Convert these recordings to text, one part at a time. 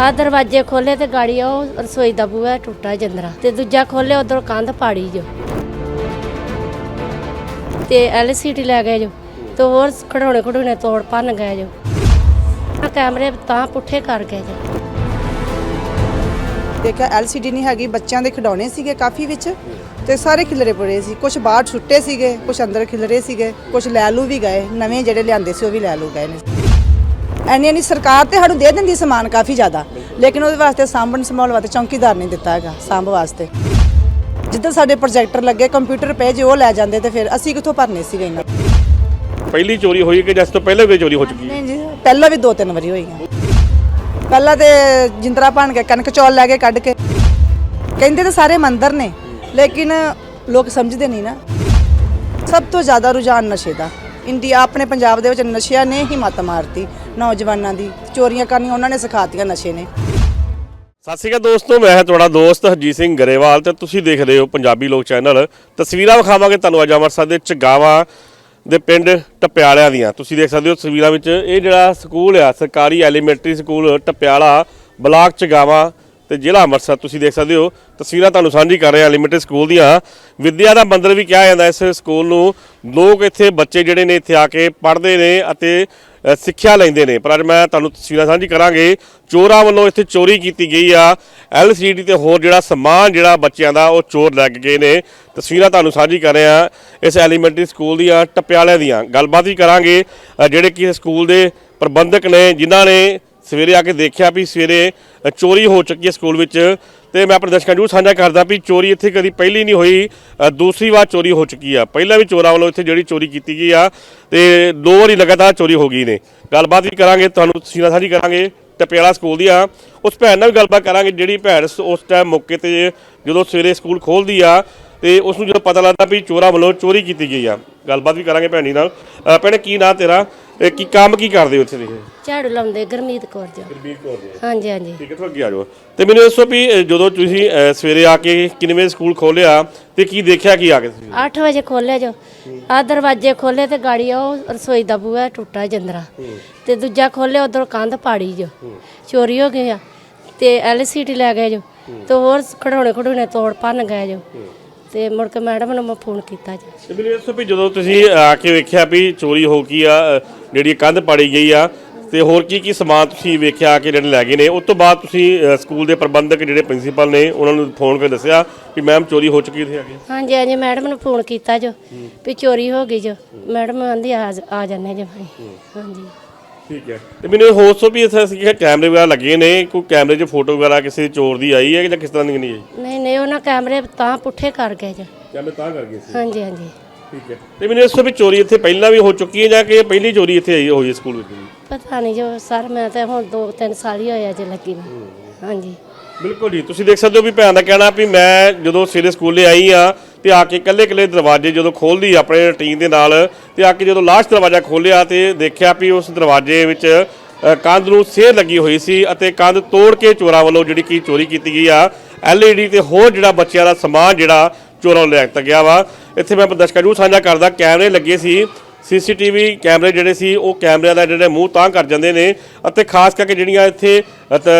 ਆ ਦਰਵਾਜ਼ੇ ਖੋਲੇ ਤੇ ਗਾੜੀ ਉਹ ਰਸੋਈ ਦਾ ਬੂਹਾ ਟੁੱਟਾ ਜੰਦਰਾ। ਤੇ ਦੂਜਾ ਖੋਲੇ ਉਧਰ ਕੰਧ ਪਾੜੀ ਜੋ। ਤੇ ਐਲਸੀਡੀ ਲੈ ਗਏ ਜੋ। ਤੇ ਹੋਰ ਖੜੋਣੇ ਖੜੋਣੇ ਤੋੜ ਭੰਨ ਗਏ ਜੋ। ਆ ਕੈਮਰੇ ਤਾਂ ਪੁੱਠੇ ਕਰ ਗਏ ਜੋ। ਦੇਖਿਆ ਐਲਸੀਡੀ ਨਹੀਂ ਹੈਗੀ, ਬੱਚਿਆਂ ਦੇ ਖਿਡੌਣੇ ਸੀਗੇ ਕਾਫੀ ਵਿੱਚ। ਤੇ ਸਾਰੇ ਖਿਲਰੇ ਪੜੇ ਸੀ। ਕੁਝ ਬਾਹਰ ਛੁੱਟੇ ਸੀਗੇ ਕੁਝ ਅੰਦਰ ਖਿਲਰੇ ਸੀਗੇ ਕੁਝ ਲੈ ਲੂ ਵੀ ਗਏ। ਨਵੇਂ ਜਿਹੜੇ ਲਿਆਂਦੇ ਸੀ, ਉਹ ਵੀ ਲੈ ਲੂ ਗਏ ਨੇ। ਐਨੀ ਐਨੀ ਸਰਕਾਰ ਤੇ ਸਾਨੂੰ ਦੇ ਦਿੰਦੀ ਸਮਾਨ ਕਾਫੀ ਜ਼ਿਆਦਾ। ਲੇਕਿਨ ਉਹਦੇ ਵਾਸਤੇ ਸਾਂਭਣ ਸੰਭਾਲ ਵਾਸਤੇ ਚੌਕੀਦਾਰ ਨਹੀਂ ਦਿੱਤਾ ਹੈਗਾ ਸਾਂਭ ਵਾਸਤੇ। ਜਿੱਦਾਂ ਸਾਡੇ ਪ੍ਰੋਜੈਕਟਰ ਲੱਗੇ ਕੰਪਿਊਟਰ ਪਏ ਜੇ ਉਹ ਲੈ ਜਾਂਦੇ ਤੇ ਫਿਰ ਅਸੀਂ ਕਿੱਥੋਂ ਭਰਨੇ ਸੀਗੇ ਇਹਨਾਂ ਪਹਿਲੀ ਚੋਰੀ ਹੋਈ ਕਿ ਜਿਸ ਤੋਂ ਪਹਿਲਾਂ ਵੀ ਚੋਰੀ ਹੋ ਚੁੱਕੀ ਹੈ? ਨਹੀਂ ਜੀ ਪਹਿਲਾਂ ਵੀ ਦੋ ਤਿੰਨ ਵਾਰੀ ਹੋਈਆਂ ਪਹਿਲਾਂ ਤੇ ਜਿੰਦਰਾ ਭੰਨ ਕੇ ਕਣਕ ਚੌਲ ਲੈ ਕੇ ਕੱਢ ਕੇ। ਕਹਿੰਦੇ ਤਾਂ ਸਾਰੇ ਮੰਦਰ ਨੇ ਲੇਕਿਨ ਲੋਕ ਸਮਝਦੇ ਨਹੀਂ ਨਾ। ਸਭ ਤੋਂ ਜ਼ਿਆਦਾ ਰੁਝਾਨ ਨਸ਼ੇ ਦਾ। ਇੰਡੀਆ ਆਪਣੇ ਪੰਜਾਬ ਦੇ ਵਿੱਚ ਨਸ਼ਿਆਂ ਨੇ ਹੀ ਮੱਤ ਮਾਰਤੀ। ਨੌਜਵਾਨਾਂ ਦੀ ਚੋਰੀਆਂ ਕਰਨੀਆਂ ਉਹਨਾਂ ਨੇ ਸਿਖਾਤੀਆਂ ਨਸ਼ੇ ਨੇ। ਸਤਿ ਸ਼੍ਰੀ ਅਕਾਲ ਦੋਸਤੋ, ਮੈਂ ਹਾਂ ਤੁਹਾਡਾ ਦੋਸਤ ਹਰਜੀਤ ਸਿੰਘ ਗਰੇਵਾਲ ਤੇ ਤੁਸੀਂ ਦੇਖ ਰਹੇ ਹੋ ਪੰਜਾਬੀ ਲੋਕ ਚੈਨਲ। ਤਸਵੀਰਾਂ ਵਿਖਾਵਾਂਗੇ ਤੁਹਾਨੂੰ ਅੱਜ ਅੰਮ੍ਰਿਤਸਰ ਦੇ ਚਗਾਵਾ ਦੇ ਪਿੰਡ ਟਪਿਆਲਿਆਂ ਦੀਆਂ। ਤੁਸੀਂ ਦੇਖ ਸਕਦੇ ਹੋ ਤਸਵੀਰਾਂ ਵਿੱਚ ਇਹ ਜਿਹੜਾ ਸਕੂਲ ਆ, ਸਰਕਾਰੀ elementary school Tapiala, block Chogawan ਤੇ ਜ਼ਿਲ੍ਹਾ ਅੰਮ੍ਰਿਤਸਰ, ਤੁਸੀਂ ਦੇਖ ਸਕਦੇ ਹੋ, ਤਸਵੀਰਾਂ ਤੁਹਾਨੂੰ ਸਾਂਝੀ ਕਰ ਰਹੇ ਹਾਂ ਲਿਮਿਟਡ ਸਕੂਲ ਦੀਆਂ। ਵਿਦਿਆ ਦਾ ਮੰਦਰ ਵੀ ਕਿਹਾ ਜਾਂਦਾ ਇਸ ਸਕੂਲ ਨੂੰ। ਲੋਕ ਇੱਥੇ ਬੱਚੇ ਜਿਹੜੇ ਨੇ ਇੱਥੇ ਆ ਕੇ ਪੜ੍ਹਦੇ ਨੇ ਅਤੇ ਸਿੱਖਿਆ ਲੈਂਦੇ ਨੇ। ਪਰ ਅੱਜ ਮੈਂ ਤੁਹਾਨੂੰ ਤਸਵੀਰਾਂ ਸਾਂਝੀ ਕਰਾਂਗੇ। ਚੋਰਾਂ ਵੱਲੋਂ ਇੱਥੇ ਚੋਰੀ ਕੀਤੀ ਗਈ ਆ। ਐਲਸੀਡੀ ਤੇ ਹੋਰ ਜਿਹੜਾ ਸਮਾਨ ਜਿਹੜਾ ਬੱਚਿਆਂ ਦਾ, ਉਹ ਚੋਰ ਲੱਗ ਗਏ ਨੇ। ਤਸਵੀਰਾਂ ਤੁਹਾਨੂੰ ਸਾਂਝੀ ਕਰ ਰਹੇ ਆ ਇਸ ਐਲੀਮੈਂਟਰੀ ਸਕੂਲ ਦੀਆਂ, ਟਪਿਆਲੇ ਦੀਆਂ। ਗੱਲਬਾਤ ਵੀ ਕਰਾਂਗੇ ਜਿਹੜੇ ਕਿ ਸਕੂਲ ਦੇ ਪ੍ਰਬੰਧਕ ਨੇ, ਜਿਨ੍ਹਾਂ ਨੇ ਸਵੇਰੇ ਆ ਕੇ ਦੇਖਿਆ ਵੀ ਸਵੇਰੇ ਚੋਰੀ ਹੋ ਚੁੱਕੀ ਹੈ ਸਕੂਲ ਵਿੱਚ। ਤੇ ਮੈਂ ਆਪਣੇ ਦਰਸ਼ਕਾਂ ਨੂੰ ਸਾਂਝਾ ਕਰਦਾ ਵੀ ਚੋਰੀ ਇੱਥੇ ਕਦੀ ਪਹਿਲੀ ਨਹੀਂ ਹੋਈ ਦੂਸਰੀ ਵਾਰ ਚੋਰੀ ਹੋ ਚੁੱਕੀ ਆ। ਪਹਿਲਾਂ ਵੀ ਚੋਰਾਂ ਵੱਲੋਂ ਇੱਥੇ ਜਿਹੜੀ ਚੋਰੀ ਕੀਤੀ ਗਈ ਆ ਤੇ ਦੋ ਵਾਰੀ ਲਗਾਤਾਰ ਚੋਰੀ ਹੋ ਗਈ ਨੇ। ਗੱਲਬਾਤ ਵੀ ਕਰਾਂਗੇ ਤੁਹਾਨੂੰ ਤਸਵੀਰਾਂ ਸਾਂਝੀ ਕਰਾਂਗੇ ਟਪਿਆਲਾ ਸਕੂਲ ਦੀ ਆ ਉਸ ਭੈਣ ਨਾਲ ਵੀ ਗੱਲਬਾਤ ਕਰਾਂਗੇ ਜਿਹੜੀ ਭੈਣ ਸ- ਉਸ ਟਾਈਮ ਮੌਕੇ ਤੇ ਜਦੋਂ ਸਵੇਰੇ ਸਕੂਲ ਖੋਲਦੀ ਆ ਤੇ ਉਸ ਨੂੰ ਜਦੋਂ ਪਤਾ ਲੱਗਦਾ ਵੀ ਚੋਰਾਂ ਵੱਲੋਂ ਚੋਰੀ ਕੀਤੀ ਗਈ ਆ। ਗੱਲਬਾਤ ਵੀ ਕਰਾਂਗੇ ਭੈਣੀ ਨਾਲ। ਅ, ਭੈਣੇ ਕੀ ਨਾਂ ਤੇਰਾ? ਇਹ ਕੀ ਕੰਮ ਕੀ ਕਰਦੇ ਹੋ ਇੱਥੇ ਦੇ ਝਾੜੂ ਲਾਉਂਦੇ ਗਰਮੀਤ ਕੌਰ ਜੋ। ਗੁਰਬੀਰ ਕੌਰ ਜੀ। ਹਾਂਜੀ ਹਾਂਜੀ। ਠੀਕ ਹੈ ਤੋਂ ਅੱਗੇ ਆ ਜਾਓ। ਤੇ ਮੈਨੂੰ ਦੱਸੋ ਵੀ ਅ, ਜਦੋਂ ਤੁਸੀਂ ਅ, ਸਵੇਰੇ ਆ ਕੇ ਕਿੰਨੇ ਸਕੂਲ ਖੋਲਿਆ ਤੇ ਕੀ ਦੇਖਿਆ ਕੀ ਆ ਕੇ ਤੁਸੀਂ? 8 ਵਜੇ ਖੋਲੇ ਜੋ। ਆ ਦਰਵਾਜ਼ੇ ਖੋਲੇ ਤੇ ਗਾੜੀ ਉਹ ਰਸੋਈ ਦਾ ਬੂਹਾ ਟੁੱਟਾ ਜੰਦਰਾ। ਤੇ ਦੂਜਾ ਖੋਲੇ ਉਧਰ ਕੰਧ ਪਾੜੀ ਜੋ। ਚੋਰੀ ਹੋ ਗਈ ਆ। ਤੇ ਐਲਸੀਡੀ ਲੈ ਗਏ ਜੋ। ਤੇ ਹੋਰ ਖੜੋਣੇ ਖੜੋਣੇ ਤੋੜ ਭੰਨ ਗਏ ਜੋ। ਤੇ ਮੁੜ ਕੇ ਮੈਡਮ ਨੂੰ ਮੈਂ ਫੋਨ ਕੀਤਾ ਜੀ। ਤੇ ਮੈਨੂੰ ਦੱਸੋ ਵੀ ਜਦੋਂ ਤੁਸੀਂ ਆ ਕੇ ਵੇਖਿਆ ਵੀ ਚੋਰੀ ਹੋ ਗਈ ਆ ਅ, ਜਿਹੜੀ ਕੰਧ ਪਾੜੀ ਗਈ ਆ ਤੇ ਹੋਰ ਕੀ ਕੀ ਸਮਾਨ ਤੁਸੀਂ ਵੇਖਿਆ ਕਿ ਜਿਹੜੇ ਲੈ ਗਏ ਨੇ? ਉਸ ਤੋਂ ਬਾਅਦ ਤੁਸੀਂ ਸਕੂਲ ਦੇ ਪ੍ਰਬੰਧਕ ਜਿਹੜੇ ਪ੍ਰਿੰਸੀਪਲ ਨੇ ਉਹਨਾਂ ਨੂੰ ਫੋਨ ਕਰਕੇ ਦੱਸਿਆ ਵੀ ਮੈਮ ਚੋਰੀ ਹੋ ਚੁੱਕੀ ਇੱਥੇ ਆ ਕੇ। ਹਾਂਜੀ ਹਾਂਜੀ ਮੈਡਮ ਨੂੰ ਫੋਨ ਕੀਤਾ ਜੋ ਵੀ ਚੋਰੀ ਹੋ ਗਈ ਜੋ। ਮੈਡਮ ਆਂਦੀ ਆ ਆ ਜਾਂਦੇ ਜੋ ਹਾਂਜੀ। ਠੀਕ ਹੈ। ਤੇ ਮੈਨੂੰ ਹੋਰ ਸੋ ਵੀ ਇੱਥੇ ਕਿਹਾ ਕੈਮਰੇ ਵਗੈਰਾ ਲੱਗੇ ਨੇ ਕੋਈ ਕੈਮਰੇ 'ਚ ਫੋਟੋ ਵਗੈਰਾ ਕਿਸੇ ਚੋਰ ਦੀ ਆਈ ਹੈ ਜਾਂ ਕਿਸ ਤਰ੍ਹਾਂ ਦੀ ਨਹੀਂ ਆਈ? ਨਹੀਂ ਨਹੀਂ ਉਹਨਾਂ ਕੈਮਰੇ ਤਾਂ ਪੁੱਠੇ ਕਰ ਗਏ ਜੋ। ਕੈਮਰੇ ਤਾਂ ਕਰ ਗਏ ਸੀ। ਹਾਂਜੀ ਹਾਂਜੀ। ਠੀਕ ਹੈ। ਤੇ ਮੈਨੂੰ ਇਸ ਤੋਂ ਵੀ ਚੋਰੀ ਇੱਥੇ ਪਹਿਲਾਂ ਵੀ ਹੋ ਚੁੱਕੀ ਹੈ ਜਾਂ ਕਿ ਇਹ ਪਹਿਲੀ ਚੋਰੀ ਇੱਥੇ ਆਈ ਹੋਈ ਹੈ ਸਕੂਲ ਵਿੱਚ ਜੀ ਪਤਾ ਨਹੀਂ ਜੋ ਸਰ ਮੈਂ ਤਾਂ ਹੁਣ 2-3 ਸਾਲ ਹੀ ਹੋਇਆ ਜੇ ਲੱਗੀ ਨੂੰ। ਹਾਂਜੀ। ਬਿਲਕੁਲ ਜੀ। ਤੁਸੀਂ ਦੇਖ ਸਕਦੇ ਹੋ ਵੀ ਭੈਣ ਦਾ ਕਹਿਣਾ ਵੀ ਮੈਂ ਜਦੋਂ ਸਵੇਰੇ ਸਕੂਲੇ ਆਈ ਆ ਤੇ ਆ ਕੇ ਇਕੱਲੇ ਇਕੱਲੇ ਦਰਵਾਜ਼ੇ ਜਦੋਂ ਖੋਲਦੀ ਆਪਣੇ ਰੁਟੀਨ ਦੇ ਨਾਲ ਤੇ ਆ ਕੇ ਜਦੋਂ ਲਾਸਟ ਦਰਵਾਜ਼ਾ ਖੋਲਿਆ ਤੇ ਦੇਖਿਆ ਵੀ ਉਸ ਦਰਵਾਜ਼ੇ ਵਿੱਚ ਅ, ਕੰਧ ਨੂੰ ਸੇਹ ਲੱਗੀ ਹੋਈ ਸੀ ਅਤੇ ਕੰਧ ਤੋੜ ਕੇ ਚੋਰਾਂ ਵੱਲੋਂ ਜਿਹੜੀ ਕੀ ਚੋਰੀ ਕੀਤੀ ਗਈ ਆ। ਐਲਈਡੀ ਤੇ ਹੋਰ ਜਿਹੜਾ ਬੱਚਿਆਂ ਦਾ ਸਮਾਨ ਜਿਹੜਾ ਚੋਰਾਂ ਨੂੰ ਲੈ ਦਿੱਤਾ ਗਿਆ ਵਾ। ਇੱਥੇ ਮੈਂ ਦਰਸ਼ਕਾਂ ਨੂੰ ਸਾਂਝਾ ਕਰਦਾ, ਕੈਮਰੇ ਲੱਗੇ ਸੀ, ਸੀਸੀਟੀਵੀ ਕੈਮਰੇ ਜਿਹੜੇ ਸੀ, ਉਹ ਕੈਮਰਿਆਂ ਦਾ ਜਿਹੜੇ ਮੂੰਹ ਤਾਂ ਕਰ ਜਾਂਦੇ ਨੇ ਅਤੇ ਖਾਸ ਕਰਕੇ ਜਿਹੜੀਆਂ ਇੱਥੇ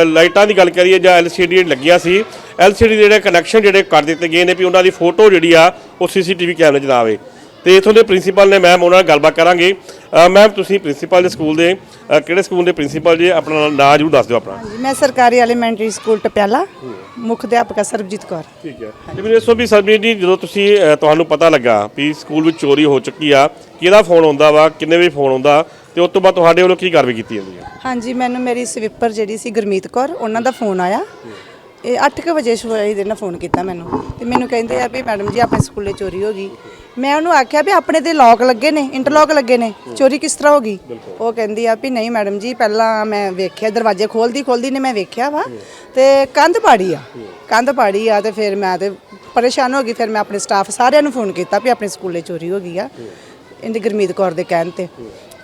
ਲਾਈਟਾਂ ਦੀ ਗੱਲ ਕਰੀਏ ਜਾਂ ਐਲਸੀਡੀ ਲੱਗੀਆਂ ਸੀ ਐਲਸੀਡੀ ਦੇ ਜਿਹੜੇ ਕਨੈਕਸ਼ਨ ਜਿਹੜੇ ਕਰ ਦਿੱਤੇ ਗਏ ਨੇ ਵੀ ਉਹਨਾਂ ਦੀ ਫੋਟੋ ਜਿਹੜੀ ਆ, ਉਹ ਸੀਸੀਟੀਵੀ ਕੈਮਰੇ 'ਚ ਨਾ ਆਵੇ। ਤੇ ਇਥੋਂ ਦੇ ਪ੍ਰਿੰਸੀਪਲ ਨੇ ਮੈਮ ਉਹਨਾਂ ਨਾਲ ਗੱਲਬਾਤ ਕਰਾਂਗੇ। ਮੈਮ ਤੁਸੀਂ ਪ੍ਰਿੰਸੀਪਲ ਦੇ ਸਕੂਲ ਦੇ ਅ, ਕਿਹੜੇ ਸਕੂਲ ਦੇ ਪ੍ਰਿੰਸੀਪਲ ਜੀ? ਆਪਣਾ ਨਾਂ ਜ਼ਰੂਰ ਦੱਸ ਦਿਓ ਆਪਣਾ। ਹਾਂਜੀ ਮੈਂ ਸਰਕਾਰੀ ਐਲੀਮੈਂਟਰੀ ਸਕੂਲ ਟਪਿਆਲਾ ਮੁੱਖ ਅਧਿਆਪਕਾ ਸਰਬਜੀਤ ਕੌਰ। ਠੀਕ ਹੈ। ਤੇ ਮੈਨੂੰ ਦੱਸੋ ਵੀ ਸਰਬਜੀਤ ਜੀ ਜਦੋਂ ਤੁਸੀਂ ਅ, ਤੁਹਾਨੂੰ ਪਤਾ ਲੱਗਾ ਵੀ ਸਕੂਲ ਵਿੱਚ ਚੋਰੀ ਹੋ ਚੁੱਕੀ ਆ ਕਿਹਦਾ ਫੋਨ ਆਉਂਦਾ ਵਾ ਕਿੰਨੇ ਵਜੇ ਫੋਨ ਆਉਂਦਾ ਤੇ ਉਸ ਤੋਂ ਬਾਅਦ ਤੁਹਾਡੇ ਵੱਲੋਂ ਕੀ ਕਾਰਵਾਈ ਕੀਤੀ ਜਾਂਦੀ ਹੈ? ਹਾਂਜੀ ਮੈਨੂੰ ਮੇਰੀ ਸਵਿਪਰ ਜਿਹੜੀ ਸੀ ਗੁਰਮੀਤ ਕੌਰ ਉਹਨਾਂ ਦਾ ਫੋਨ ਆਇਆ। ਇਹ 8:00 ਵਜੇ ਸਵੇਰੇ ਦੇ ਨਾਲ ਫੋਨ ਕੀਤਾ ਮੈਨੂੰ। ਤੇ ਮੈਨੂੰ ਕਹਿੰਦੇ ਆ ਵੀ ਮੈਡਮ ਜੀ ਆਪਣੇ ਸਕੂਲੇ ਚੋਰੀ ਹੋ ਗਈ। ਮੈਂ ਉਹਨੂੰ ਆਖਿਆ ਵੀ ਆਪਣੇ ਤੇ ਲੌਕ ਲੱਗੇ ਨੇ ਇੰਟਰਲੌਕ ਲੱਗੇ ਨੇ। ਚੋਰੀ ਕਿਸ ਤਰ੍ਹਾਂ ਹੋ ਗਈ? ਉਹ ਕਹਿੰਦੀ ਆ ਵੀ ਨਹੀਂ ਮੈਡਮ ਜੀ ਪਹਿਲਾਂ ਮੈਂ ਵੇਖਿਆ ਦਰਵਾਜ਼ੇ ਖੋਲਦੀ ਖੋਲਦੀ ਨੇ ਮੈਂ ਵੇਖਿਆ ਵਾ। ਤੇ ਕੰਧ ਪਾੜੀ ਆ। ਕੰਧ ਪਾੜੀ ਆ ਤੇ ਫਿਰ ਮੈਂ ਤੇ ਪਰੇਸ਼ਾਨ ਹੋ ਗਈ ਫਿਰ ਮੈਂ ਆਪਣੇ ਸਟਾਫ ਸਾਰਿਆਂ ਨੂੰ ਫੋਨ ਕੀਤਾ ਵੀ ਆਪਣੇ ਸਕੂਲੇ ਚੋਰੀ ਹੋ ਗਈ ਆ। ਇਹਦੇ ਗੁਰਮੀਤ ਕੌਰ ਦੇ ਕਹਿਣ ਤੇ।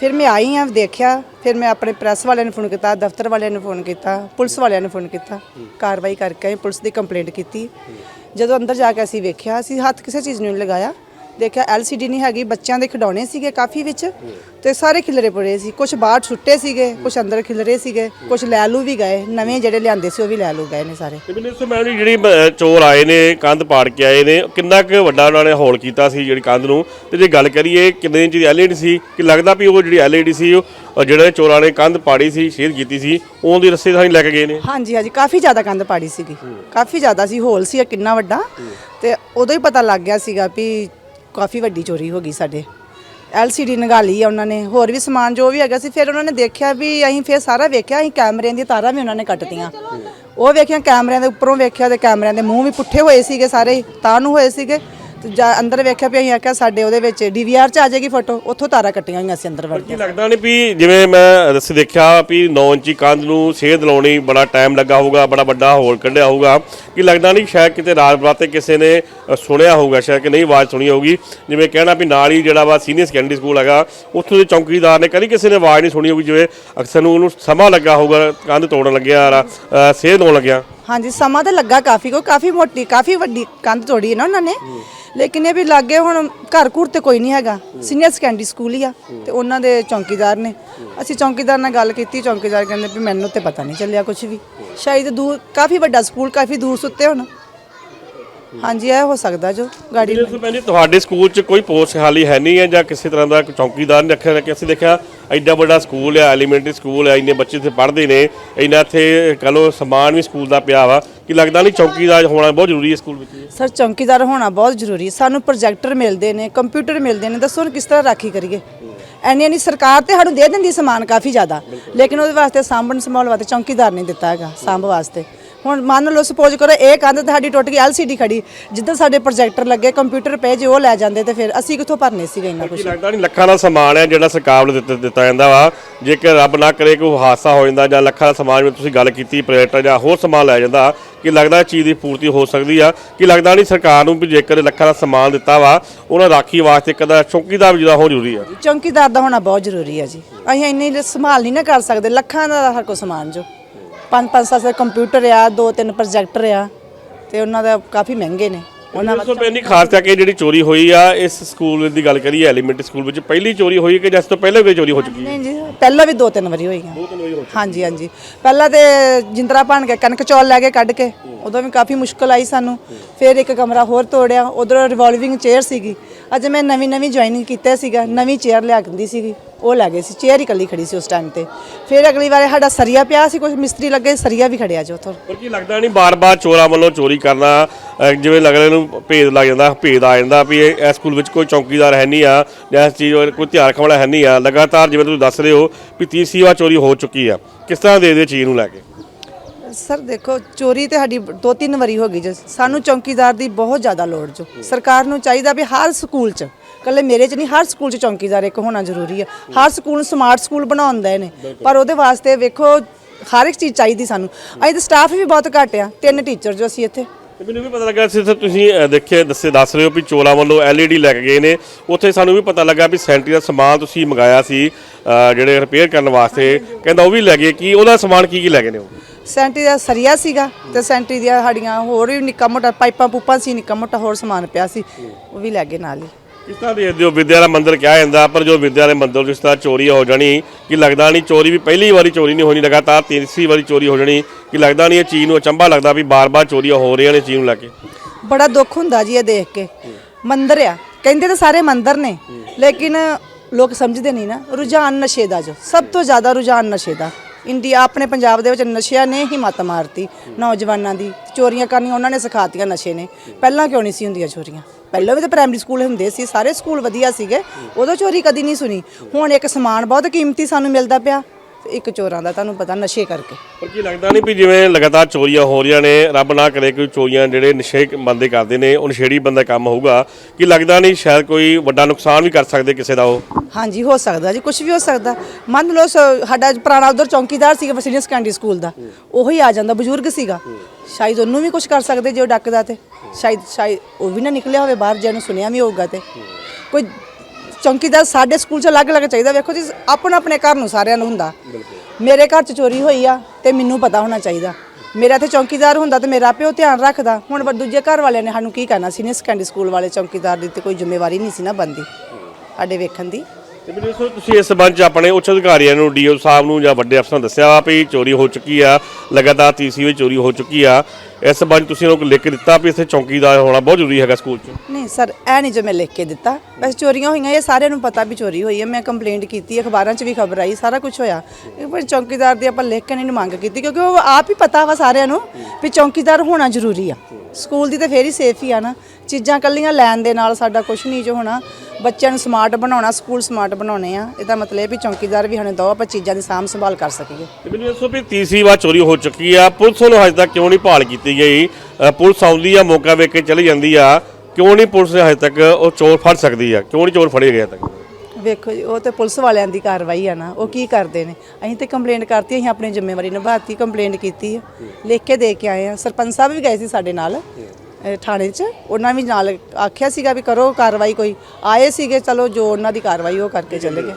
ਫਿਰ ਮੈਂ ਆਈ ਆ ਦੇਖਿਆ ਫਿਰ ਮੈਂ ਆਪਣੇ ਪ੍ਰੈਸ ਵਾਲਿਆਂ ਨੂੰ ਫੋਨ ਕੀਤਾ ਦਫ਼ਤਰ ਵਾਲਿਆਂ ਨੂੰ ਫੋਨ ਕੀਤਾ ਪੁਲਿਸ ਵਾਲਿਆਂ ਨੂੰ ਫੋਨ ਕੀਤਾ। ਕਾਰਵਾਈ ਕਰਕੇ ਪੁਲਿਸ ਦੀ ਕੰਪਲੇਂਟ ਕੀਤੀ। ਜਦੋਂ ਅੰਦਰ ਜਾ ਕੇ ਅਸੀਂ ਵੇਖਿਆ ਅਸੀਂ ਹੱਥ ਕਿਸੇ ਚੀਜ਼ ਨੂੰ ਨਹੀਂ ਲਗਾਇਆ। ਦੇਖਿਆ LCD ਨਹੀਂ ਹੈਗੀ ਬੱਚਿਆਂ ਦੇ ਖਿਡੌਣੇ ਸੀਗੇ ਕਾਫੀ ਵਿੱਚ ਤੇ ਸਾਰੇ ਖਿਲਰੇ ਪੜੇ ਸੀ। ਕੁਝ ਬਾਹਰ ਛੁੱਟੇ ਸੀਗੇ ਕੁਝ ਅੰਦਰ ਖਿਲਰੇ ਸੀਗੇ ਕੁਝ ਲੈ ਲੂ ਵੀ ਗਏ ਨਵੇਂ ਜਿਹੜੇ ਲਿਆਂਦੇ ਸੀ ਉਹ ਵੀ ਲੈ ਲੂ ਗਏ ਨੇ ਸਾਰੇ। ਤੇ ਮੈਨੂੰ ਇਸ ਤੋਂ ਮੈਂ ਵੀ ਜਿਹੜੀ ਚੋਰ ਆਏ ਨੇ ਕੰਧ ਪਾੜ ਕੇ ਆਏ ਨੇ ਕਿੰਨਾ ਕੁ ਵੱਡਾ ਉਹਨਾਂ ਨੇ ਹੌਲ ਕੀਤਾ ਸੀ ਜਿਹੜੀ ਕੰਧ ਨੂੰ? ਤੇ ਜੇ ਗੱਲ ਕਰੀਏ ਕਿੰਨੇ ਇੰਚ ਦੀ ਐਲਈਡੀ ਸੀ? ਕਿ ਲੱਗਦਾ ਵੀ ਉਹ ਜਿਹੜੀ ਐਲਈਡੀ ਸੀ ਉਹ ਜਿਹੜੇ ਚੋਰਾਂ ਨੇ ਕੰਧ ਪਾੜੀ ਸੀ ਸ਼ੇਅਰ ਕੀਤੀ ਸੀ ਉਹਦੀ ਰੱਸੇ ਥਾਣੀ ਲੈ ਕੇ ਗਏ ਨੇ? ਹਾਂਜੀ ਹਾਂਜੀ ਕਾਫੀ ਜ਼ਿਆਦਾ ਕੰਧ ਪਾੜੀ ਸੀਗੀ। ਕਾਫੀ ਜ਼ਿਆਦਾ ਸੀ ਹੋਲ ਸੀ ਇਹ ਕਿੰਨਾ ਵੱਡਾ। ਤੇ ਉਦੋਂ ਹੀ ਪਤਾ ਲੱਗ ਗਿਆ ਸੀਗਾ ਵੀ ਕਾਫੀ ਵੱਡੀ ਚੋਰੀ ਹੋ ਗਈ ਸਾਡੇ। LCD ਨਗਾਲੀ ਆ ਉਹਨਾਂ ਨੇ ਹੋਰ ਵੀ ਸਮਾਨ ਜੋ ਵੀ ਹੈਗਾ ਸੀ ਫਿਰ ਉਹਨਾਂ ਨੇ ਦੇਖਿਆ ਵੀ ਅਸੀਂ ਫਿਰ ਸਾਰਾ ਵੇਖਿਆ ਅਸੀਂ ਕੈਮਰਿਆਂ ਦੀਆਂ ਤਾਰਾਂ ਵੀ ਉਹਨਾਂ ਨੇ ਕੱਟਤੀਆਂ। ਉਹ ਵੇਖਿਆ ਕੈਮਰਿਆਂ ਦੇ ਉੱਪਰੋਂ ਵੇਖਿਆ ਤੇ ਕੈਮਰਿਆਂ ਦੇ ਮੂੰਹ ਵੀ ਪੁੱਠੇ ਹੋਏ ਸੀਗੇ ਸਾਰੇ ਹੀ, ਤਾਂ ਨੂੰ ਹੋਏ ਸੀਗੇ। ਤੇ ਜਾ ਅੰਦਰ ਵੇਖਿਆ ਵੀ ਅਸੀਂ ਆਖਿਆ ਸਾਡੇ ਉਹਦੇ ਵਿੱਚ ਡੀਵੀਆਰ ਚ ਆ ਜਾਏਗੀ ਫੋਟੋ ਉੱਥੋਂ ਤਾਰਾਂ ਕੱਟੀਆਂ ਹੋਈਆਂ ਸੀ ਅੰਦਰ ਵੜ ਕੇ ਕੀ। ਲੱਗਦਾ ਨਹੀਂ ਵੀ ਜਿਵੇਂ ਮੈਂ ਰਸੇ ਦੇਖਿਆ ਵੀ 9 ਇੰਚੀ ਕੰਧ ਨੂੰ ਸੇਧ ਲਾਉਣੀ ਬੜਾ ਟਾਈਮ ਲੱਗਾ ਹੋਊਗਾ ਬੜਾ ਵੱਡਾ ਹੋਲ ਕੱਢਿਆ ਹੋਊਗਾ। ਕੀ ਲੱਗਦਾ ਨਹੀਂ ਸ਼ਾਇਦ ਕਿਤੇ ਰਾਤ ਬਰਾਤੇ ਕਿਸੇ ਨੇ ਅ, ਸੁਣਿਆ ਹੋਊਗਾ ਸ਼ਾਇਦ ਕਿ ਨਹੀਂ ਆਵਾਜ਼ ਸੁਣੀ ਹੋਊਗੀ। ਜਿਵੇਂ ਕਹਿਣਾ ਵੀ ਨਾਲ ਹੀ ਜਿਹੜਾ ਵਾ ਸੀਨੀਅਰ ਸੈਕੰਡਰੀ ਸਕੂਲ ਹੈਗਾ ਉੱਥੋਂ ਦੇ ਚੌਕੀਦਾਰ ਨੇ ਕਦੀ ਕਿਸੇ ਨੇ ਆਵਾਜ਼ ਨਹੀਂ ਸੁਣੀ ਹੋਊਗੀ ਜਿਵੇਂ ਅਕਸਰ ਨੂੰ ਉਹਨੂੰ ਸਮਾਂ ਲੱਗਾ ਹੋਊਗਾ ਕੰਧ ਤੋੜਨ ਲੱਗਿਆ ਅ, ਸੇਧ ਲਾਉਣ ਲੱਗਿਆ। ਹਾਂਜੀ ਸਮਾਂ ਤਾਂ ਲੱਗਾ ਕਾਫੀ ਕੋ ਕਾਫੀ ਮੋਟੀ ਕਾਫੀ ਵੱਡੀ ਕੰਧ ਤੋੜੀ ਹੈ ਨਾ ਉਹਨਾਂ ਨੇ। ਲੇਕਿਨ ਇਹ ਵੀ ਲਾਗੇ ਹੁਣ ਘਰ ਘੁਰ ਤੇ ਕੋਈ ਨਹੀਂ ਹੈਗਾ। ਸੀਨੀਅਰ ਸੈਕੰਡਰੀ ਸਕੂਲ ਹੀ ਆ ਤੇ ਉਹਨਾਂ ਦੇ ਚੌਕੀਦਾਰ ਨੇ। ਅਸੀਂ ਚੌਕੀਦਾਰ ਨਾਲ ਗੱਲ ਕੀਤੀ, ਚੌਕੀਦਾਰ ਕਹਿੰਦੇ ਵੀ ਮੈਨੂੰ ਤੇ ਪਤਾ ਨਹੀਂ ਚੱਲਿਆ ਕੁਝ ਵੀ। ਸ਼ਾਇਦ ਦੂਰ, ਕਾਫੀ ਵੱਡਾ ਸਕੂਲ ਕਾਫੀ ਦੂਰ ਸੁੱਤੇ ਹੁਣ। ਹਾਂਜੀ, ਇਹ ਹੋ ਸਕਦਾ ਜੋ ਗਾੜੀ ਇਸ ਤੁਹਾਡੇ ਸਕੂਲ 'ਚ ਕੋਈ ਪੋਸਟ ਖਾਲੀ ਹੈ ਨਹੀਂ ਹੈ ਜਾਂ ਕਿਸੇ ਤਰ੍ਹਾਂ ਦਾ ਕੋਈ ਚੌਕੀਦਾਰ ਰੱਖਿਆ? ਕਿ ਅਸੀਂ ਦੇਖਿਆ ਐਡਾ ਵੱਡਾ ਸਕੂਲ ਹੈ ਐਲੀਮੈਂਟਰੀ ਸਕੂਲ ਹੈ ਇੰਨੇ ਬੱਚੇ ਇੱਥੇ ਪੜ੍ਹਦੇ ਨੇ, ਇੰਨਾ ਇੱਥੇ ਕਹ ਲਓ ਸਮਾਨ ਵੀ ਸਕੂਲ ਦਾ ਪਿਆ ਵਾ, ਕਿ ਲੱਗਦਾ ਨਹੀਂ ਚੌਕੀਦਾਰ ਹੋਣਾ ਬਹੁਤ ਜ਼ਰੂਰੀ ਹੈ ਸਕੂਲ ਵਿੱਚ ਸਰ, ਚੌਕੀਦਾਰ ਹੋਣਾ ਬਹੁਤ ਜ਼ਰੂਰੀ ਹੈ। ਸਾਨੂੰ ਪ੍ਰੋਜੈਕਟਰ ਮਿਲਦੇ ਨੇ, ਕੰਪਿਊਟਰ ਮਿਲਦੇ ਨੇ, ਦੱਸੋ ਹੁਣ ਕਿਸ ਤਰ੍ਹਾਂ ਰਾਖੀ ਕਰੀਏ? ਐਨੀ ਐਨੀ ਸਰਕਾਰ ਤੇ ਸਾਨੂੰ ਦੇ ਦਿੰਦੀ ਸਮਾਨ ਕਾਫੀ ਜ਼ਿਆਦਾ, ਲੇਕਿਨ ਉਹਦੇ ਵਾਸਤੇ ਸਾਂਭਣ ਸੰਭਾਲ ਵਾਸਤੇ ਚੌਕੀਦਾਰ ਨਹੀਂ ਦਿੱਤਾ ਹੈਗਾ, ਸਾਂਭ ਵਾਸਤੇ। ਹੁਣ ਮੰਨ ਲਓ ਸਪੋਜ਼ ਕਰੋ ਇਹ ਕੰਧ ਤੇ ਸਾਡੀ ਟੁੱਟ ਗਈ LCD ਖੜੀ ਜਿੱਦਾਂ ਸਾਡੇ ਪ੍ਰੋਜੈਕਟਰ ਲੱਗੇ ਕੰਪਿਊਟਰ ਪਏ ਜੇ ਉਹ ਲੈ ਜਾਂਦੇ ਤੇ ਫਿਰ ਅਸੀਂ ਕਿੱਥੋਂ ਭਰਨੇ ਸੀਗੇ ਇੰਨਾ ਕੁਝ ਲੱਗਦਾ ਨਹੀਂ ਲੱਖਾਂ ਦਾ ਸਮਾਨ ਹੈ ਜਿਹੜਾ ਸਰਕਾਰ ਨੂੰ ਦਿੱਤਾ ਦਿੱਤਾ ਜਾਂਦਾ ਵਾ। ਜੇਕਰ ਰੱਬ ਨਾ ਕਰੇ ਕੋਈ ਹਾਦਸਾ ਹੋ ਜਾਂਦਾ ਜਾਂ ਲੱਖਾਂ ਦਾ ਸਮਾਨ ਤੁਸੀਂ ਗੱਲ ਕੀਤੀ ਪ੍ਰੋਜੈਕਟਰ ਜਾਂ ਹੋਰ ਸਮਾਨ ਲੈ ਜਾਂਦਾ ਕਿ ਲੱਗਦਾ ਇਹ ਚੀਜ਼ ਦੀ ਪੂਰਤੀ ਹੋ ਸਕਦੀ ਆ? ਕਿ ਲੱਗਦਾ ਨਹੀਂ ਸਰਕਾਰ ਨੂੰ ਵੀ ਜੇਕਰ ਲੱਖਾਂ ਦਾ ਸਮਾਨ ਦਿੱਤਾ ਵਾ ਉਹਨਾਂ ਰਾਖੀ ਵਾਸਤੇ ਕਦਾ ਚੌਕੀਦਾਰ ਵੀ ਜਿਹੜਾ ਹੋ ਜ਼ਰੂਰੀ ਆ? ਚੌਕੀਦਾਰ ਦਾ ਹੋਣਾ ਬਹੁਤ ਜ਼ਰੂਰੀ ਹੈ ਜੀ। ਅਸੀਂ ਇੰਨੀ ਸੰਭਾਲ ਨਹੀਂ ਨਾ ਕਰ ਸਕਦੇ ਲੱਖਾਂ ਦਾ ਹਰ ਕੋ ਸਮਾਨ ਜੋ। ਪੰਜ ਪੰਜ ਸੱਤ ਕੰਪਿਊਟਰ ਆ ਦੋ ਤਿੰਨ ਪ੍ਰੋਜੈਕਟਰ ਆ ਤੇ ਉਹਨਾਂ ਦਾ ਕਾਫੀ ਮਹਿੰਗੇ ਨੇ। ਉਹਨਾਂ ਉਸ ਤੋਂ ਪਹਿਲੀ ਖਾਸ ਕਰਕੇ ਜਿਹੜੀ ਚੋਰੀ ਹੋਈ ਆ ਇਸ ਸਕੂਲ ਦੀ ਗੱਲ ਕਰੀਏ ਐਲੀਮੈਂਟਰੀ ਸਕੂਲ ਵਿੱਚ ਪਹਿਲੀ ਚੋਰੀ ਹੋਈ ਕਿ ਜਿਸ ਤੋਂ ਪਹਿਲਾਂ ਵੀ ਚੋਰੀ ਹੋ ਚੁੱਕੀ ਹੈ? ਨਹੀਂ ਜੀ ਪਹਿਲਾਂ ਵੀ ਦੋ ਤਿੰਨ ਵਾਰੀ ਹੋਈਆਂ। ਦੋ ਤਿੰਨ ਵਾਰੀ ਹੋ ਹਾਂਜੀ ਹਾਂਜੀ। ਪਹਿਲਾਂ ਤੇ ਜਿੰਦਰਾ ਭੰਨ ਕੇ ਕਣਕ ਚੌਲ ਲੈ ਕੇ ਕੱਢ ਕੇ ਉਦੋਂ ਵੀ ਕਾਫੀ ਮੁਸ਼ਕਲ ਆਈ ਸਾਨੂੰ। ਫਿਰ ਇੱਕ ਕਮਰਾ ਹੋਰ ਤੋੜਿਆ ਉਧਰ ਰਿਵੋਲਵਿੰਗ ਚੇਅਰ ਸੀਗੀ। ਅਜੇ ਮੈਂ ਨਵੀਂ ਨਵੀਂ ਜੁਆਇਨਿੰਗ ਕੀਤਾ ਸੀਗਾ ਨਵੀਂ ਚੇਅਰ ਲਿਆ ਦਿੰਦੀ ਸੀਗੀ। ਉਹ ਲੈ ਗਏ ਸੀ ਚੇਅਰ ਹੀ ਇਕੱਲੀ ਖੜੀ ਸੀ ਉਸ ਟਾਈਮ ਤੇ। ਫਿਰ ਅਗਲੀ ਵਾਰ ਸਾਡਾ ਸਰੀਆ ਪਿਆ ਸੀ ਕੁਝ ਮਿਸਤਰੀ ਲੱਗੇ ਸਰੀਆ ਵੀ ਖੜਿਆ ਜੀ ਉੱਥੋਂ। ਪਰ ਕੀ ਲੱਗਦਾ ਨਹੀਂ ਬਾਰ-ਬਾਰ ਚੋਰਾਂ ਵੱਲੋਂ ਚੋਰੀ ਕਰਨਾ ਅਹ ਜਿਵੇਂ ਲੱਗਦਾ ਇਹਨੂੰ ਭੇਦ ਲੱਗ ਜਾਂਦਾ ਭੇਦ ਆ ਜਾਂਦਾ ਵੀ ਇਹ ਇਹ ਸਕੂਲ ਵਿੱਚ ਕੋਈ ਚੌਕੀਦਾਰ ਹੈ ਨਹੀਂ ਆ ਜਾਂ ਇਸ ਚੀਜ਼ ਕੋਈ ਧਿਆਨ ਰੱਖਣ ਵਾਲਾ ਹੈ ਨਹੀਂ ਆ। ਲਗਾਤਾਰ ਜਿਵੇਂ ਤੁਸੀਂ ਦੱਸ ਰਹੇ ਹੋ ਵੀ ਤੀਸਰੀ ਵਾਰ ਚੋਰੀ ਹੋ ਚੁੱਕੀ ਆ। ਕਿਸ ਤਰ੍ਹਾਂ ਦੇ ਦੇ ਚੀਜ਼ ਨੂੰ ਲੈ ਕੇ? ਸਰ ਦੇਖੋ ਚੋਰੀ ਤੇ ਸਾਡੀ ਦੋ ਤਿੰਨ ਵਾਰੀ ਹੋ ਗਈ ਜੋ। ਸਾਨੂੰ ਚੌਕੀਦਾਰ ਦੀ ਬਹੁਤ ਜ਼ਿਆਦਾ ਲੋੜ ਜੋ। ਸਰਕਾਰ ਨੂੰ ਚਾਹੀਦਾ ਵੀ ਹਰ ਸਕੂਲ 'ਚ ਕੱਲੇ ਮੇਰੇ 'ਚ ਨਹੀਂ ਹਰ ਸਕੂਲ 'ਚ ਚੌਕੀਦਾਰ ਇੱਕ ਹੋਣਾ ਜ਼ਰੂਰੀ ਹੈ ਹਰ ਸਕੂਲ ਨੂੰ ਸਮਾਰਟ ਸਕੂਲ ਬਣਾਉਂਦੇ ਨੇ ਪਰ ਉਹਦੇ ਵਾਸਤੇ ਵੇਖੋ ਹਰ ਇੱਕ ਚੀਜ਼ ਚਾਹੀਦੀ ਸਾਨੂੰ। ਅਜੇ ਤਾਂ ਸਟਾਫ ਵੀ ਬਹੁਤ ਘੱਟ ਆ ਤਿੰਨ ਟੀਚਰ ਜੋ ਅਸੀਂ ਇੱਥੇ। ਤੇ ਮੈਨੂੰ ਵੀ ਪਤਾ ਲੱਗਾ ਸੀ ਇੱਥੇ ਤੁਸੀਂ ਦੇਖਿਆ ਦੱਸੇ ਦੱਸ ਰਹੇ ਹੋ ਵੀ ਚੋਰਾਂ ਵੱਲੋਂ LED ਲੈ ਕੇ ਗਏ ਨੇ। ਉੱਥੇ ਸਾਨੂੰ ਵੀ ਪਤਾ ਲੱਗਾ ਵੀ ਸੈਂਟਰੀ ਦਾ ਸਮਾਨ ਤੁਸੀਂ ਮੰਗਾਇਆ ਸੀ ਜਿਹੜੇ ਰਿਪੇਅਰ ਕਰਨ ਵਾਸਤੇ। ਕਹਿੰਦਾ ਉਹ ਵੀ ਲੈ ਗਏ। ਕੀ ਉਹਦਾ ਸਮਾਨ ਕੀ ਕੀ ਲੈ ਗਏ ਨੇ ਉਹ? ਸੈਂਟਰੀ ਦਾ ਸਰੀਆ ਸੀਗਾ ਤੇ ਸੈਂਟਰੀ ਦੀਆਂ ਸਾਡੀਆਂ ਹੋਰ ਵੀ ਨਿੱਕਾ ਮੋਟਾ ਪਾਈਪਾਂ ਪੂਪਾਂ ਸੀ ਨਿੱਕਾ ਮੋਟਾ ਹੋਰ ਸਮਾਨ ਪਿਆ ਸੀ। ਉਹ ਵੀ ਲੈ ਗਏ ਨਾਲ ਹੀ। ਕਿਸ ਤਰ੍ਹਾਂ ਦੇਖਦੇ ਹੋ ਵਿਦਿਆ ਦਾ ਮੰਦਿਰ ਕਿਹਾ ਜਾਂਦਾ, ਪਰ ਜੋ ਵਿਦਿਆ ਦੇ ਮੰਦਿਰ ਜਿਸ ਤਰ੍ਹਾਂ ਚੋਰੀ ਹੋ ਜਾਣੀ, ਕਿ ਲੱਗਦਾ ਨਹੀਂ ਚੋਰੀ ਵੀ ਪਹਿਲੀ ਵਾਰੀ ਚੋਰੀ ਨਹੀਂ ਹੋਣੀ, ਲਗਾਤਾਰ ਤੀਸਰੀ ਵਾਰੀ ਚੋਰੀ ਹੋ ਜਾਣੀ, ਕਿ ਲੱਗਦਾ ਨਹੀਂ ਇਹ ਚੀਜ਼ ਨੂੰ ਅਚੰਭਾ ਲੱਗਦਾ ਵੀ ਬਾਰ-ਬਾਰ ਚੋਰੀਆਂ ਹੋ ਰਹੀਆਂ ਨੇ ਚੀਜ਼ ਨੂੰ ਲੈ ਕੇ? ਬੜਾ ਦੁੱਖ ਹੁੰਦਾ ਜੀ ਇਹ ਦੇਖ ਕੇ। ਮੰਦਰ ਆ। ਕਹਿੰਦੇ ਤਾਂ ਸਾਰੇ ਮੰਦਰ ਨੇ, ਲੇਕਿਨ ਲੋਕ ਸਮਝਦੇ ਨਹੀਂ ਨਾ। ਰੁਝਾਨ ਨਸ਼ੇ ਦਾ ਜੋ, ਸਭ ਤੋਂ ਜ਼ਿਆਦਾ ਰੁਝਾਨ ਨਸ਼ੇ ਦਾ। ਇੰਡੀਆ ਆਪਣੇ ਪੰਜਾਬ ਦੇ ਵਿੱਚ ਨਸ਼ਿਆਂ ਨੇ ਹੀ ਮੱਤ ਮਾਰਤੀ। ਨੌਜਵਾਨਾਂ ਦੀ ਚੋਰੀਆਂ ਕਰਨੀਆਂ ਉਹਨਾਂ ਨੇ ਸਿਖਾਤੀਆਂ ਨਸ਼ੇ ਨੇ। ਪਹਿਲਾਂ ਕਿਉਂ ਨਹੀਂ ਸੀ ਹੁੰਦੀਆਂ ਚੋਰੀਆਂ? ਪਹਿਲਾਂ ਵੀ ਤਾਂ ਪ੍ਰਾਇਮਰੀ ਸਕੂਲ ਹੁੰਦੇ ਸੀ, ਸਾਰੇ ਸਕੂਲ ਵਧੀਆ ਸੀਗੇ। ਉਦੋਂ ਚੋਰੀ ਕਦੀ ਨਹੀਂ ਸੁਣੀ। ਹੁਣ ਇੱਕ ਸਮਾਨ ਬਹੁਤ ਕੀਮਤੀ ਸਾਨੂੰ ਮਿਲਦਾ ਪਿਆ। ਇੱਕ ਚੋਰਾਂ ਦਾ ਤੁਹਾਨੂੰ ਪਤਾ ਨਸ਼ੇ ਕਰਕੇ। ਪਰ ਕੀ ਲੱਗਦਾ ਨਹੀਂ ਵੀ ਜਿਵੇਂ ਲਗਾਤਾਰ ਚੋਰੀਆਂ ਹੋ ਰਹੀਆਂ ਨੇ ਰੱਬ ਨਾ ਕਰੇ ਕੋਈ ਚੋਰੀਆਂ ਜਿਹੜੇ ਨਸ਼ੇ ਬੰਦੇ ਕਰਦੇ ਨੇ ਉਹ ਨਸ਼ੇੜੀ ਬੰਦਾ ਕੰਮ ਹੋਊਗਾ। ਕੀ ਲੱਗਦਾ ਨਹੀਂ ਸ਼ਾਇਦ ਕੋਈ ਵੱਡਾ ਨੁਕਸਾਨ ਵੀ ਕਰ ਸਕਦੇ ਕਿਸੇ ਦਾ ਉਹ? ਹਾਂਜੀ ਹੋ ਸਕਦਾ ਜੀ ਕੁਝ ਵੀ ਹੋ ਸਕਦਾ। ਮੰਨ ਲਓ ਸ- ਸਾਡਾ ਪੁਰਾਣਾ ਉਧਰ ਚੌਂਕੀਦਾਰ ਸੀਗਾ ਸੀਨੀਅਰ ਸੈਕੰਡਰੀ ਸਕੂਲ ਦਾ। ਉਹੀ ਆ ਜਾਂਦਾ ਬਜ਼ੁਰਗ ਸੀਗਾ। ਸ਼ਾਇਦ ਉਹਨੂੰ ਵੀ ਕੁਝ ਕਰ ਸਕਦੇ ਜੇ ਉਹ ਡੱਕਦਾ ਤੇ। ਸ਼ਾਇਦ ਸ਼ਾਇਦ ਉਹ ਵੀ ਨਾ ਨਿਕਲਿਆ ਹੋਵੇ ਬਾਹਰ ਜਿਹਨੂੰ ਸੁਣਿਆ ਵੀ ਹੋਊਗਾ ਤੇ। ਕੋਈ ਚੌਂਕੀਦਾਰ ਸਾਡੇ ਸਕੂਲ 'ਚ ਅਲੱਗ-ਅਲੱਗ ਚਾਹੀਦਾ। ਵੇਖੋ ਜੀ ਆਪਣਾ ਆਪਣੇ ਘਰ ਨੂੰ ਸਾਰਿਆਂ ਨੂੰ ਹੁੰਦਾ। ਮੇਰੇ ਘਰ 'ਚ ਚੋਰੀ ਹੋਈ ਆ ਤੇ ਮੈਨੂੰ ਪਤਾ ਹੋਣਾ ਚਾਹੀਦਾ। ਮੇਰਾ ਇੱਥੇ ਚੌਕੀਦਾਰ ਹੁੰਦਾ ਤੇ ਮੇਰਾ ਪਿਓ ਧਿਆਨ ਰੱਖਦਾ। ਹੁਣ ਵ- ਦੂਜੇ ਘਰ ਵਾਲਿਆਂ ਨੇ ਸਾਨੂੰ ਕੀ ਕਰਨਾ ਸੀਨੀਅਰ ਸੈਕੰਡਰੀ ਸਕੂਲ ਵਾਲੇ ਚੌਕੀਦਾਰ ਦੀ ਤੇ ਕੋਈ ਜ਼ਿੰਮੇਵਾਰੀ ਨਹੀਂ ਸੀ ਨਾ ਬੰਦੀ ਸਾਡੇ ਵੇਖਣ ਦੀ। ਤੇ ਮੈਨੂੰ ਦੱਸੋ ਤੁਸੀਂ ਇਸ ਸੰਬੰਧ ਚ ਆਪਣੇ ਉੱਚ ਅਧਿਕਾਰੀਆਂ ਨੂੰ ਡੀਓ ਸਾਹਿਬ ਨੂੰ ਜਾਂ ਵੱਡੇ ਅਫਸਰਾਂ ਨੂੰ ਦੱਸਿਆ ਵਾ ਵੀ ਚੋਰੀ ਹੋ ਚੁੱਕੀ ਆ, ਲਗਾਤਾਰ ਤੀਸਰੀ ਵੀ ਚੋਰੀ ਹੋ ਚੁੱਕੀ ਆ। ਇਸ ਸੰਬੰਧ ਤੁਸੀਂ ਉਹਨੂੰ ਲਿਖ ਕੇ ਦਿੱਤਾ ਵੀ ਇੱਥੇ ਚੌਕੀਦਾਰ ਹੋਣਾ ਬਹੁਤ ਜ਼ਰੂਰੀ ਹੈਗਾ ਸਕੂਲ 'ਚ? ਨਹੀਂ ਸਰ, ਇਹ ਨਹੀਂ ਜੋ ਮੈਂ ਲਿਖ ਕੇ ਦਿੱਤਾ। ਬਸ ਚੋਰੀਆਂ ਹੋਈਆਂ, ਇਹ ਸਾਰਿਆਂ ਨੂੰ ਪਤਾ ਵੀ ਚੋਰੀ ਹੋਈ ਹੈ ਮੈਂ ਕੰਪਲੇਂਟ ਕੀਤੀ, ਅਖਬਾਰਾਂ 'ਚ ਵੀ ਖਬਰ ਆਈ, ਸਾਰਾ ਕੁਝ ਹੋਇਆ। ਪਰ ਚੌਕੀਦਾਰ ਦੀ ਆਪਾਂ ਲਿਖ ਕੇ ਨਹੀਂ ਮੰਗ ਕੀਤੀ, ਕਿਉਂਕਿ ਉਹ ਆਪ ਹੀ ਪਤਾ ਵਾ ਸਾਰਿਆਂ ਨੂੰ ਵੀ ਚੌਕੀਦਾਰ ਹੋਣਾ ਜ਼ਰੂਰੀ ਆ। ਸਕੂਲ ਦੀ ਤਾਂ ਫੇਰ ਹੀ ਸੇਫ ਹੀ ਆ ਨਾ। ਚੀਜ਼ਾਂ ਕੱਲੀਆਂ ਲੈਣ ਦੇ ਨਾਲ ਸਾਡਾ ਕੁਝ ਨਹੀਂ ਜੋ ਹੋਣਾ ਬੱਚਿਆਂ ਨੂੰ ਸਮਾਰਟ ਬਣਾਉਣਾ ਸਕੂਲ ਸਮਾਰਟ ਬਣਾਉਣੇ ਆ। ਇਹਦਾ ਮਤਲਬ ਇਹ ਵੀ ਚੌਕੀਦਾਰ ਵੀ ਸਾਨੂੰ ਦੋ ਆਪਾਂ ਚੀਜ਼ਾਂ ਦੀ ਸਾਂਭ ਸੰਭਾਲ ਕਰ ਸਕੀਏ। ਤੇ ਮੈਨੂੰ ਦੱਸੋ ਵੀ ਤੀਸਰੀ ਵਾਰ ਚੋਰੀ ਹੋ ਚੁੱਕੀ ਆ ਪੁਲਿਸ ਵੱਲੋਂ ਹਜੇ ਤੱਕ ਕਿਉਂ ਨਹੀਂ ਭਾਲ ਕੀਤੀ ਗਈ? ਅ, ਪੁਲਿਸ ਆਉਂਦੀ ਆ ਮੌਕਾ ਵੇਖ ਕੇ ਚਲੀ ਜਾਂਦੀ ਆ। ਕਿਉਂ ਨਹੀਂ ਪੁਲਿਸ ਹਜੇ ਤੱਕ ਉਹ ਚੋਰ ਫੜ ਸਕਦੀ ਆ? ਕਿਉਂ ਨਹੀਂ ਚੋਰ ਫੜੇ ਗਏ ਹਜੇ ਤੱਕ? ਵੇਖੋ ਜੀ, ਉਹ ਤੇ ਪੁਲਿਸ ਵਾਲਿਆਂ ਦੀ ਕਾਰਵਾਈ ਆ ਨਾ, ਉਹ ਕੀ ਕਰਦੇ ਨੇ? ਅਸੀਂ ਤੇ ਕੰਪਲੇਂਟ ਕਰਤੀ, ਅਸੀਂ ਆਪਣੀ ਜ਼ਿੰਮੇਵਾਰੀ ਨਿਭਾਤੀ ਕੰਪਲੇਂਟ ਕੀਤੀ ਆ। ਲਿਖ ਕੇ ਦੇ ਕੇ ਆਏ ਆ। ਸਰਪੰਚ ਸਾਹਿਬ ਵੀ ਗਏ ਸੀ ਸਾਡੇ ਨਾਲ, ਅਹ, ਥਾਣੇ 'ਚ। ਉਹਨਾਂ ਵੀ ਨਾਲ ਆਖਿਆ ਸੀਗਾ ਵੀ ਕਰੋ ਕਾਰਵਾਈ, ਕੋਈ ਆਏ ਸੀਗੇ, ਚਲੋ ਜੋ ਉਹਨਾਂ ਦੀ ਕਾਰਵਾਈ, ਉਹ ਕਰਕੇ ਚਲੇ ਗਏ।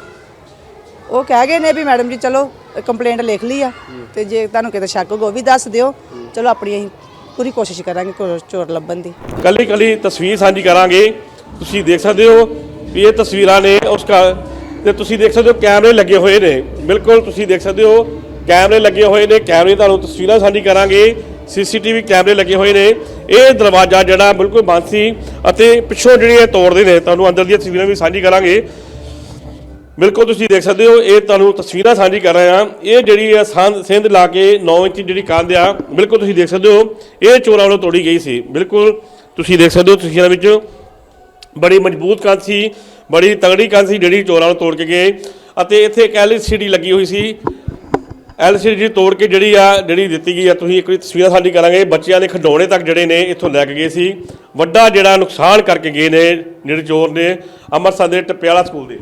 ਉਹ ਕਹਿ ਗਏ ਨੇ ਵੀ ਮੈਡਮ ਜੀ, ਚਲੋ ਕੰਪਲੇਂਟ ਲਿਖ ਲਈ ਆ। ਤੇ ਜੇ ਤੁਹਾਨੂੰ ਕਿਤੇ ਸ਼ੱਕ ਹੋਵੇ ਉਹ ਵੀ ਦੱਸ ਦਿਓ। ਚਲੋ, ਆਪਣੀ ਅਸੀਂ ਪੂਰੀ ਕੋਸ਼ਿਸ਼ ਕਰਾਂਗੇ ਕੋ- ਚੋਰ ਲੱਭਣ ਦੀ। ਕੱਲੀ ਕੱਲੀ ਤਸਵੀਰ ਸਾਂਝੀ ਕਰਾਂਗੇ। ਤੁਸੀਂ ਦੇਖ ਸਕਦੇ ਹੋ ਵੀ ਇਹ ਤਸਵੀਰਾਂ ਨੇ, ਉਸ ਘਰ ਤੇ ਤੁਸੀਂ ਦੇਖ ਸਕਦੇ ਹੋ ਕੈਮਰੇ ਲੱਗੇ ਹੋਏ ਨੇ। ਬਿਲਕੁਲ ਤੁਸੀਂ ਦੇਖ ਸਕਦੇ ਹੋ, ਕੈਮਰੇ ਲੱਗੇ ਹੋਏ ਨੇ। ਕੈਮਰੇ ਤੁਹਾਨੂੰ ਤਸਵੀਰਾਂ ਸਾਂਝੀ ਕਰਾਂਗੇ। ਸੀਸੀਟੀਵੀ ਕੈਮਰੇ ਲੱਗੇ ਹੋਏ ਨੇ। ਇਹ ਦਰਵਾਜ਼ਾ ਜਿਹੜਾ ਬਿਲਕੁਲ ਬੰਦ ਸੀ ਅਤੇ ਪਿੱਛੋਂ ਜਿਹੜੀ ਇਹ ਤੋੜਦੇ ਨੇ, ਤੁਹਾਨੂੰ ਅੰਦਰ ਦੀਆਂ ਤਸਵੀਰਾਂ ਵੀ ਸਾਂਝੀ ਕਰਾਂਗੇ। ਬਿਲਕੁਲ ਤੁਸੀਂ ਦੇਖ ਸਕਦੇ ਹੋ, ਇਹ ਤੁਹਾਨੂੰ ਤਸਵੀਰਾਂ ਸਾਂਝੀ ਕਰ ਰਹੇ ਹਾਂ। ਇਹ ਜਿਹੜੀ ਆ ਸੰਦ ਸਿੰਧ ਲਾ ਕੇ 9 ਇੰਚ ਜਿਹੜੀ ਕੰਧ ਆ, ਬਿਲਕੁਲ ਤੁਸੀਂ ਦੇਖ ਸਕਦੇ ਹੋ, ਇਹ ਚੋਰਾਂ ਵੱਲੋਂ ਤੋੜੀ ਗਈ ਸੀ। ਬਿਲਕੁਲ ਤੁਸੀਂ ਦੇਖ ਸਕਦੇ ਹੋ ਤਸਵੀਰਾਂ ਵਿੱਚ। ਬੜੀ ਮਜ਼ਬੂਤ ਕੰਧ ਸੀ, ਬੜੀ ਤਗੜੀ ਕੰਧ ਸੀ ਜਿਹੜੀ ਚੋਰਾਂ ਨੂੰ ਤੋੜ ਕੇ ਗਏ। ਅਤੇ ਇੱਥੇ ਇੱਕ ਐਲਸੀਡੀ ਲੱਗੀ ਹੋਈ ਸੀ। ਐਲਸੀਡੀ ਤੋੜ ਕੇ ਜਿਹੜੀ ਆ, ਜਿਹੜੀ ਦਿੱਤੀ ਗਈ ਆ, ਤੁਸੀਂ ਇੱਕ ਵਾਰੀ ਤਸਵੀਰਾਂ ਸਾਡੀ ਕਰਾਂਗੇ। ਬੱਚਿਆਂ ਦੇ ਖਿਡੌਣੇ ਤੱਕ ਜਿਹੜੇ ਨੇ ਇੱਥੋਂ ਲੈ ਕੇ ਗਏ ਸੀ। ਵੱਡਾ ਜਿਹੜਾ ਨੁਕਸਾਨ ਕਰਕੇ ਗਏ ਨੇ ਜਿਹੜੇ ਚੋਰ ਨੇ ਅੰਮ੍ਰਿਤਸਰ ਦੇ ਟਪਿਆਲਾ ਸਕੂਲ ਦੇ।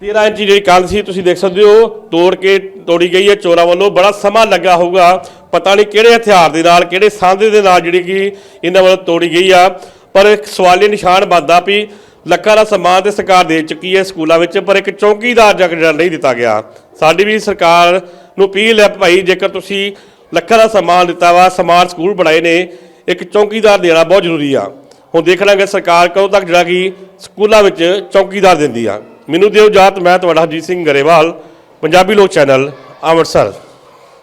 13 ਇੰਚੀ ਜਿਹੜੀ ਕੰਧ ਸੀ, ਤੁਸੀਂ ਦੇਖ ਸਕਦੇ ਹੋ, ਤੋੜ ਕੇ ਤੋੜੀ ਗਈ ਹੈ ਚੋਰਾਂ ਵੱਲੋਂ। ਬੜਾ ਸਮਾਂ ਲੱਗਾ ਹੋਊਗਾ। ਪਤਾ ਨਹੀਂ ਕਿਹੜੇ ਹਥਿਆਰ ਦੇ ਨਾਲ, ਕਿਹੜੇ ਸਾਂਧੇ ਦੇ ਨਾਲ ਜਿਹੜੀ ਕਿ ਇਹਨਾਂ ਵੱਲੋਂ ਤੋੜੀ ਗਈ ਆ। ਪਰ ਇੱਕ ਸਵਾਲੀ ਨਿਸ਼ਾਨ ਬਣਦਾ ਵੀ ਲੱਖਾਂ ਦਾ ਸਮਾਨ ਤੇ ਸਰਕਾਰ ਦੇ ਚੁੱਕੀ ਹੈ ਸਕੂਲਾਂ ਵਿੱਚ, ਪਰ ਇੱਕ ਚੌਕੀਦਾਰ ਜਗ ਜਿਹੜਾ ਨਹੀਂ ਦਿੱਤਾ ਗਿਆ। ਸਾਡੀ ਵੀ ਸਰਕਾਰ ਨੂੰ ਅਪੀਲ ਹੈ ਭਾਈ, ਜੇਕਰ ਤੁਸੀਂ ਲੱਖਾਂ ਦਾ ਸਮਾਨ ਦਿੱਤਾ ਵਾ ਸਮਾਨ ਸਕੂਲ ਬਣਾਏ ਨੇ, ਇੱਕ ਚੌਕੀਦਾਰ ਦੇਣਾ ਬਹੁਤ ਜ਼ਰੂਰੀ ਆ। ਹੁਣ ਦੇਖ ਲਾਂਗੇ ਸਰਕਾਰ ਕਦੋਂ ਤੱਕ ਜਿਹੜਾ ਕਿ ਸਕੂਲਾਂ ਵਿੱਚ ਚੌਕੀਦਾਰ ਦਿੰਦੀ ਆ। ਮੈਨੂੰ ਦਿਓ ਜਾਤ ਮੈਂ ਤੁਹਾਡਾ ਹਰਜੀਤ ਸਿੰਘ ਗਰੇਵਾਲ, ਪੰਜਾਬੀ ਲੋਕ ਚੈਨਲ, ਅੰਮ੍ਰਿਤਸਰ।